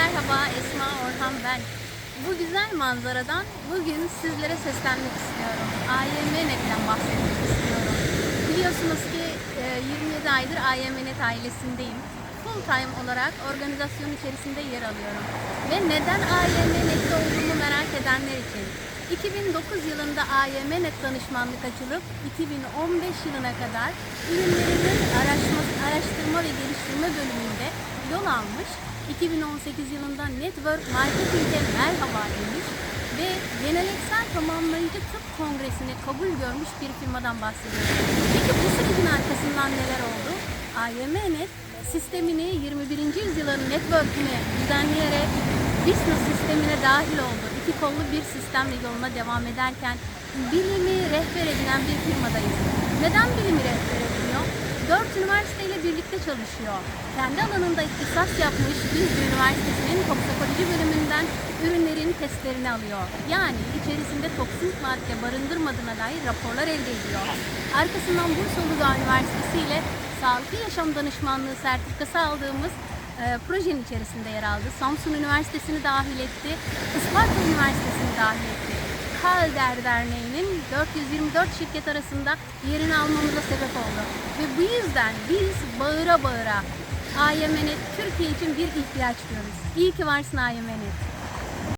merhaba Esma Orhan ben. Bu güzel manzaradan bugün sizlere seslenmek istiyorum. AYM Net'ten bahsetmek istiyorum. Biliyorsunuz ki e, 27 aydır AYM Net ailesindeyim. Full time olarak organizasyon içerisinde yer alıyorum. Ve neden AYM Net'te olduğumu merak edenler için 2009 yılında AYM Net danışmanlık açılıp 2015 yılına kadar ürünlerinin araştırma, araştırma ve geliştirme bölümünde yol almış 2018 yılında Network Marketing'e merhaba demiş ve geleneksel tamamlayıcı tıp kongresine kabul görmüş bir firmadan bahsediyoruz. Peki bu sürecin arkasından neler oldu? AYMNet sistemini 21. yüzyılın network'ünü düzenleyerek business sistemine dahil oldu. İki kollu bir sistemle yoluna devam ederken bilimi rehber edinen bir firmadayız. Neden bilimi rehber ediniyor? Birlikte çalışıyor. Kendi alanında ihtisas yapmış Bilgi Üniversitesi'nin toksikoloji bölümünden ürünlerin testlerini alıyor. Yani içerisinde toksik madde barındırmadığına dair raporlar elde ediyor. Arkasından Bursa Uludağ Üniversitesi ile sağlıklı yaşam danışmanlığı sertifikası aldığımız e, projenin içerisinde yer aldı. Samsun Üniversitesi'ni dahil etti. Isparta Üniversitesi'ni dahil etti. Kalder Derneği'nin 424 şirket arasında yerini almamıza sebep oldu. Yüzden biz bağıra bağıra AYMNet Türkiye için bir ihtiyaç diyoruz. İyi ki varsın AYMNet.